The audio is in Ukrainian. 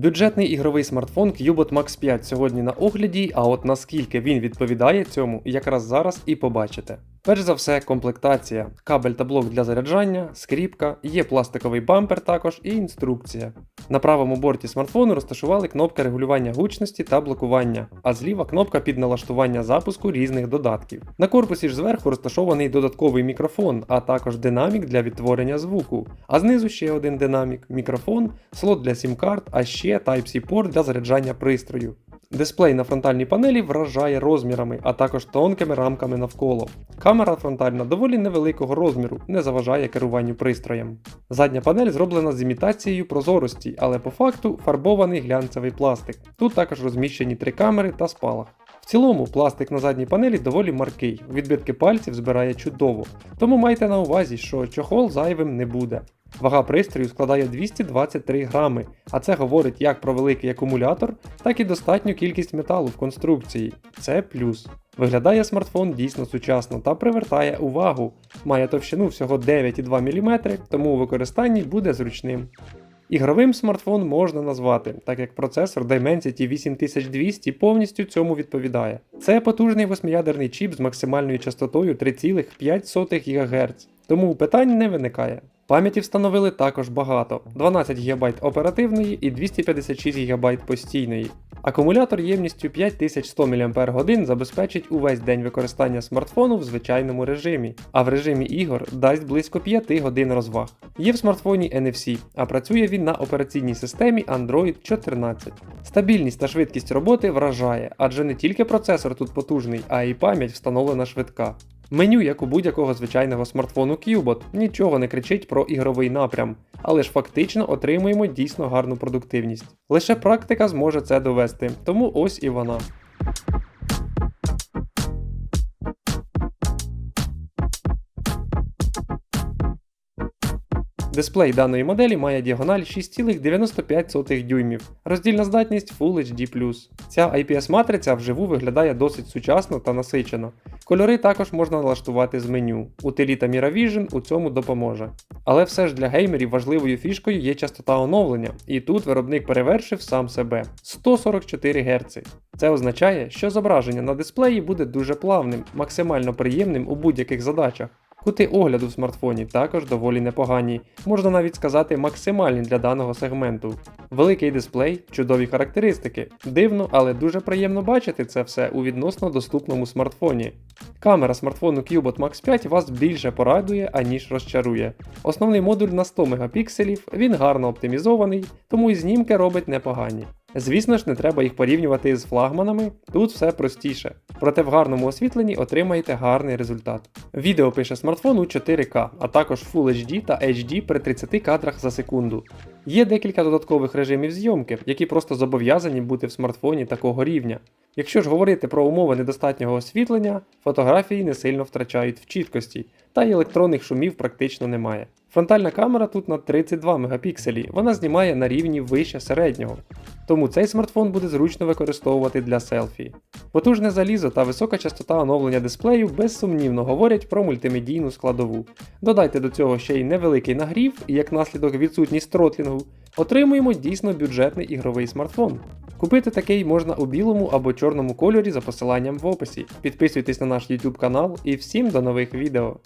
Бюджетний ігровий смартфон Cubot Max 5 сьогодні на огляді, а от наскільки він відповідає цьому, якраз зараз і побачите. Перш за все, комплектація, кабель та блок для заряджання, скріпка, є пластиковий бампер також і інструкція. На правому борті смартфону розташували кнопка регулювання гучності та блокування, а зліва кнопка під налаштування запуску різних додатків. На корпусі ж зверху розташований додатковий мікрофон, а також динамік для відтворення звуку. А знизу ще один динамік, мікрофон, слот для сім-карт, а ще Type-C порт для заряджання пристрою. Дисплей на фронтальній панелі вражає розмірами, а також тонкими рамками навколо. Камера фронтальна доволі невеликого розміру, не заважає керуванню пристроєм. Задня панель зроблена з імітацією прозорості, але по факту фарбований глянцевий пластик. Тут також розміщені три камери та спалах. В цілому пластик на задній панелі доволі маркий, відбитки пальців збирає чудово, тому майте на увазі, що чохол зайвим не буде. Вага пристрою складає 223 грами, а це говорить як про великий акумулятор, так і достатню кількість металу в конструкції. Це плюс. Виглядає смартфон дійсно сучасно та привертає увагу. Має товщину всього 9,2 мм, тому у використанні буде зручним. Ігровим смартфон можна назвати, так як процесор Dimensity 8200 повністю цьому відповідає. Це потужний восьмиядерний чіп з максимальною частотою 3,5 ГГц, тому питань не виникає. Пам'яті встановили також багато: 12 ГБ оперативної і 256 ГБ постійної. Акумулятор ємністю 5100 мАч забезпечить увесь день використання смартфону в звичайному режимі, а в режимі ігор дасть близько 5 годин розваг. Є в смартфоні NFC, а працює він на операційній системі Android 14. Стабільність та швидкість роботи вражає, адже не тільки процесор тут потужний, а й пам'ять встановлена швидка. Меню, як у будь-якого звичайного смартфону Cubot, нічого не кричить про ігровий напрям, але ж фактично отримуємо дійсно гарну продуктивність. Лише практика зможе це довести, тому ось і вона. Дисплей даної моделі має діагональ 6,95 дюймів, роздільна здатність Full HD+. Ця IPS-матриця вживу виглядає досить сучасно та насичено. Кольори також можна налаштувати з меню. Утиліта MiraVision у цьому допоможе. Але все ж для геймерів важливою фішкою є частота оновлення, і тут виробник перевершив сам себе 144 Гц. Це означає, що зображення на дисплеї буде дуже плавним, максимально приємним у будь-яких задачах. Кути огляду в смартфоні також доволі непогані, можна навіть сказати максимальні для даного сегменту. Великий дисплей, чудові характеристики. Дивно, але дуже приємно бачити це все у відносно доступному смартфоні. Камера смартфону Cubot Max 5 вас більше порадує, аніж розчарує. Основний модуль на 100 Мп, він гарно оптимізований, тому і знімки робить непогані. Звісно ж, не треба їх порівнювати з флагманами, тут все простіше. Проте в гарному освітленні отримаєте гарний результат. Відео пише смартфон у 4К, а також Full HD та HD при 30 кадрах за секунду. Є декілька додаткових режимів зйомки, які просто зобов'язані бути в смартфоні такого рівня. Якщо ж говорити про умови недостатнього освітлення, фотографії не сильно втрачають в чіткості, та й електронних шумів практично немає. Фронтальна камера тут на 32 Мп, вона знімає на рівні вище середнього, тому цей смартфон буде зручно використовувати для селфі. Потужне залізо та висока частота оновлення дисплею безсумнівно говорять про мультимедійну складову. Додайте до цього ще й невеликий нагрів і як наслідок відсутність тротлінгу, отримуємо дійсно бюджетний ігровий смартфон. Купити такий можна у білому або чорному кольорі за посиланням в описі. Підписуйтесь на наш YouTube канал і всім до нових відео.